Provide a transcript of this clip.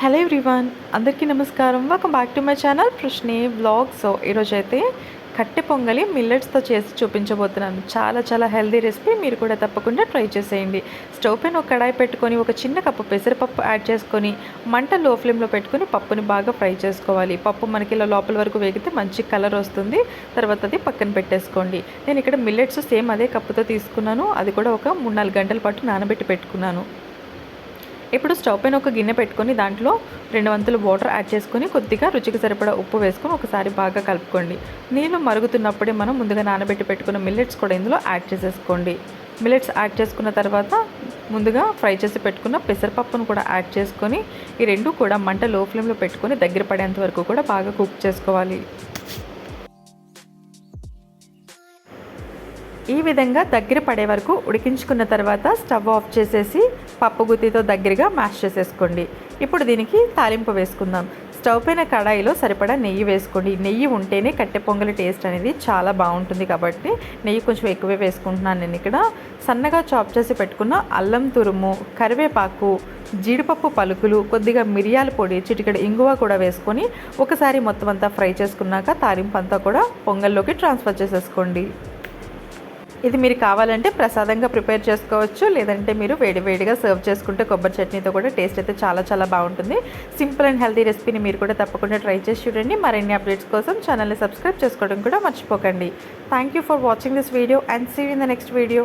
Hello everyone అందరికీ నమస్కారం. Welcome back to my channel ప్రశ్నే బ్లాగ్స్ సో ఈరోజు అయితే కట్టె పొంగలి మిల్లెట్స్తో చేసి చూపించబోతున్నాను. చాలా చాలా హెల్దీ రెసిపీ మీరు కూడా తప్పకుండా ట్రై చేసేయండి. స్టవ్ పైన ఒక కడాయి పెట్టుకొని ఒక చిన్న కప్పు పెసరపప్పు యాడ్ చేసుకొని మంట లో ఫ్లేమ్లో పెట్టుకొని పప్పుని బాగా ఫ్రై చేసుకోవాలి. పప్పు మనకి ఇలా లోపల వరకు వేగితే మంచి కలర్ వస్తుంది. తర్వాత అది పక్కన పెట్టేసుకోండి. నేను ఇక్కడ మిల్లెట్స్ సేమ్ అదే కప్పుతో తీసుకున్నాను. అది కూడా ఒక మూడు నాలుగు గంటల పాటు నానబెట్టి పెట్టుకున్నాను. ఇప్పుడు స్టవ్ పైన ఒక గిన్నె పెట్టుకొని దాంట్లో రెండు వంతులు వాటర్ యాడ్ చేసుకొని కొద్దిగా రుచికి సరిపడా ఉప్పు వేసుకొని ఒకసారి బాగా కలుపుకోండి. నీళ్ళు మరుగుతున్నప్పుడే మనం ముందుగా నానబెట్టి పెట్టుకున్న మిల్లెట్స్ కూడా ఇందులో యాడ్ చేసేసుకోండి. మిల్లెట్స్ యాడ్ చేసుకున్న తర్వాత ముందుగా ఫ్రై చేసి పెట్టుకున్న పెసరపప్పును కూడా యాడ్ చేసుకొని ఈ రెండు కూడా మంట లో ఫ్లేమ్లో పెట్టుకొని దగ్గర పడేంత వరకు కూడా బాగా కుక్ చేసుకోవాలి. ఈ విధంగా దగ్గర పడే వరకు ఉడికించుకున్న తర్వాత స్టవ్ ఆఫ్ చేసేసి పప్పు గుత్తితో దగ్గరగా మ్యాష్ చేసేసుకోండి. ఇప్పుడు దీనికి తాలింపు వేసుకుందాం. స్టవ్ పైన కడాయిలో సరిపడా నెయ్యి వేసుకోండి. నెయ్యి ఉంటేనే కట్టె పొంగలి టేస్ట్ అనేది చాలా బాగుంటుంది కాబట్టి నెయ్యి కొంచెం ఎక్కువే వేసుకుంటున్నాను నేను ఇక్కడ. సన్నగా చాప్ చేసి పెట్టుకున్న అల్లం తురుము కరివేపాకు జీడిపప్పు పలుకులు కొద్దిగా మిరియాల పొడి చిటికెడు ఇంగువ కూడా వేసుకొని ఒకసారి మొత్తం అంతా ఫ్రై చేసుకున్నాక తాలింపు అంతా కూడా పొంగల్లోకి ట్రాన్స్ఫర్ చేసేసుకోండి. ఇది మీరు కావాలంటే ప్రసాదంగా ప్రిపేర్ చేసుకోవచ్చు లేదంటే మీరు వేడి వేడిగా సర్వ్ చేసుకుంటే కొబ్బరి చట్నీతో కూడా టేస్ట్ అయితే చాలా చాలా బాగుంటుంది. సింపుల్ అండ్ హెల్తీ రెసిపీని మీరు కూడా తప్పకుండా ట్రై చేసి చూడండి. మరిన్ని అప్డేట్స్ కోసం ఛానల్ని సబ్స్క్రైబ్ చేసుకోవడం కూడా మర్చిపోకండి. Thank you for watching this video and see in the next video